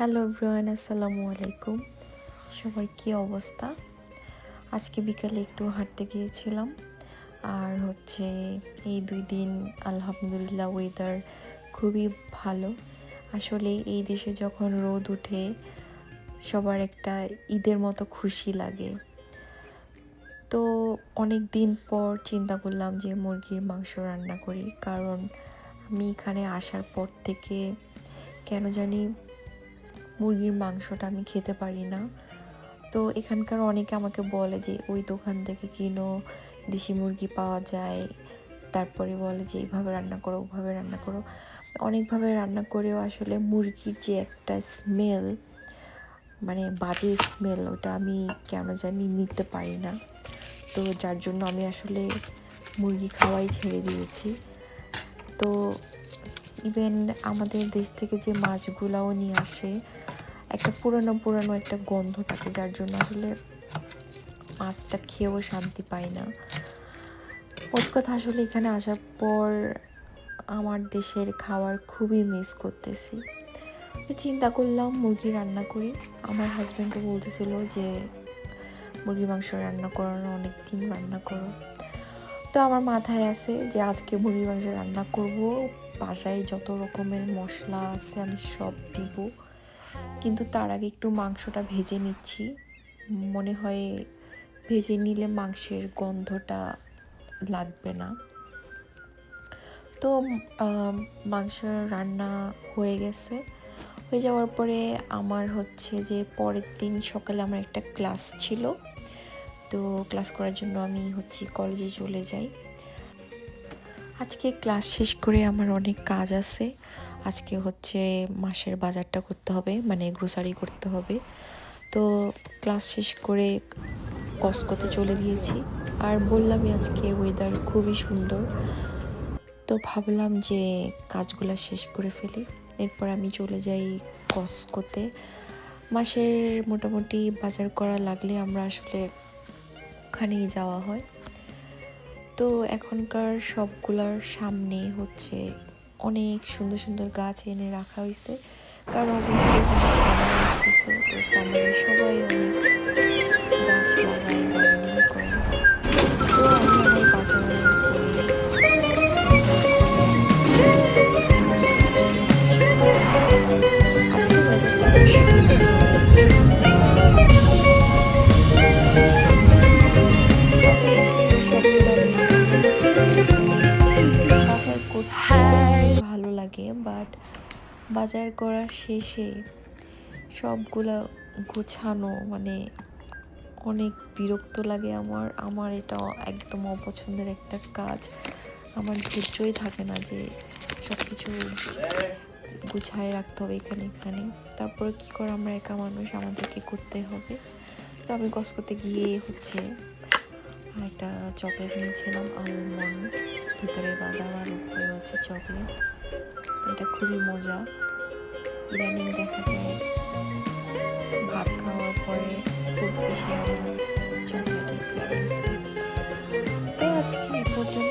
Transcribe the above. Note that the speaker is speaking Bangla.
হ্যালো এভরিওয়ান, আসসালামু আলাইকুম। সবার কী অবস্থা? আজকে বিকালে একটু হাঁটতে গিয়েছিলাম। আর হচ্ছে এই দুই দিন আলহামদুলিল্লাহ ওয়েদার খুবই ভালো। আসলে এই দেশে যখন রোদ উঠে, সবার একটা ঈদের মতো খুশি লাগে। তো অনেক দিন পর চিন্তা করলাম যে মুরগির মাংস রান্না করি। কারণ আমি এখানে আসার পর থেকে কেন জানি মুরগির মাংসটা আমি খেতে পারি না। তো এখানকার অনেকে আমাকে বলে যে, ওই দোকান থেকে কিনো, দেশি মুরগি পাওয়া যায়। তারপরে বলে যে, এইভাবে রান্না করো, ওভাবে রান্না করো। অনেকভাবে রান্না করেও আসলে মুরগির যে একটা স্মেল মানে বাজে স্মেল ওটা আমি কেন জানি নিতে পারি না। তো যার জন্য আমি আসলে মুরগি খাওয়াই ছেড়ে দিয়েছি। তো ইভেন আমাদের দেশ থেকে যে মাছগুলাও নিয়ে আসে, একটা পুরানো পুরানো একটা গন্ধ থাকে, যার জন্য আসলে মাছটা খেয়েও শান্তি পাই না। ওর কথা আসলে এখানে আসার পর আমার দেশের খাবার খুবই মিস করতেছি। চিন্তা করলাম মুরগি রান্না করি। আমার হাজব্যান্ডও বলতেছিল যে, মুরগি মাংস রান্না করো না অনেক দিন রান্না করো। তো আমার মাথায় আছে যে, আজকে মুরগি মাংস রান্না করব বাসায় যত রকমের মশলা আছে আমি সব দিব। কিন্তু তার আগে একটু মাংসটা ভেজে নিচ্ছি। মনে হয় ভেজে নিলে মাংসের গন্ধটা লাগবে না। তো মাংস রান্না হয়ে গেছে। হয়ে যাওয়ার পরে আমার হচ্ছে যে পরের দিন সকালে আমার একটা ক্লাস ছিল। তো ক্লাস করার জন্য আমি হচ্ছে কলেজে চলে যাই। আজকে ক্লাস শেষ করে আমার অনেক কাজ আছে। আজকে হচ্ছে মাসের বাজারটা করতে হবে মানে গ্রোসারি করতে হবে। তো ক্লাস শেষ করে কসকোতে চলে গিয়েছি। আর বললামই আজকে ওয়েদার খুবই সুন্দর। তো ভাবলাম যে কাজগুলো শেষ করে ফেলি। এরপর আমি চলে যাই কসকোতে মাসের মোটামুটি বাজার করা লাগলে আমরা আসলে ওখানেই যাওয়া হয়। তো এখনকার সবগুলার সামনে হচ্ছে অনেক সুন্দর সুন্দর গাছ এনে রাখা হয়েছে কারণ অবভিয়াসলি এখানে সামার আসতেছে, তো সামারে সবাই অনেক গাছ লাগায় গার্ডেনিং করে ভালো লাগে বাট বাজার করা শেষে সবগুলা গোছানো মানে অনেক বিরক্ত লাগে আমার। আমার এটা একদম অপছন্দের একটা কাজ। আমার ধৈর্যই থাকে না যে সব কিছু গুছায় রাখতে হবে এখানে এখানে। তারপরে কী করে আমরা একা মানুষ আমাদেরকে করতে হবে? তো আমি গস করতে গিয়ে হচ্ছে একটা চকলেট নিয়েছিলাম, আলমন্ড, ভিতরে বাদাম আর উপরে হচ্ছে চকলেট। তো এটা খুবই মজা। ইদানিং দেখা যায় ভাত খাওয়ার পরে খুব বেশি আমার চকলেটের তো আজকে এই পর্যন্ত